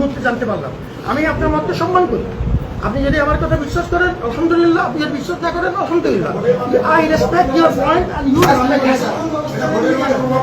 মুহূর্তে জানতে পারলাম। আমি আপনার মতকে সম্মান করি। আপনি যদি আমার কথা বিশ্বাস করেন আলহামদুলিল্লাহ। আপনি যদি বিশ্বাস না করেন আলহামদুলিল্লাহ। I respect your point and you ভোটের মানে প্রভাব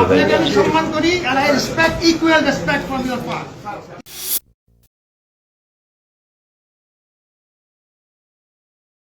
আপনাকে আমি সম্মান করি and I respect equal respect from your part.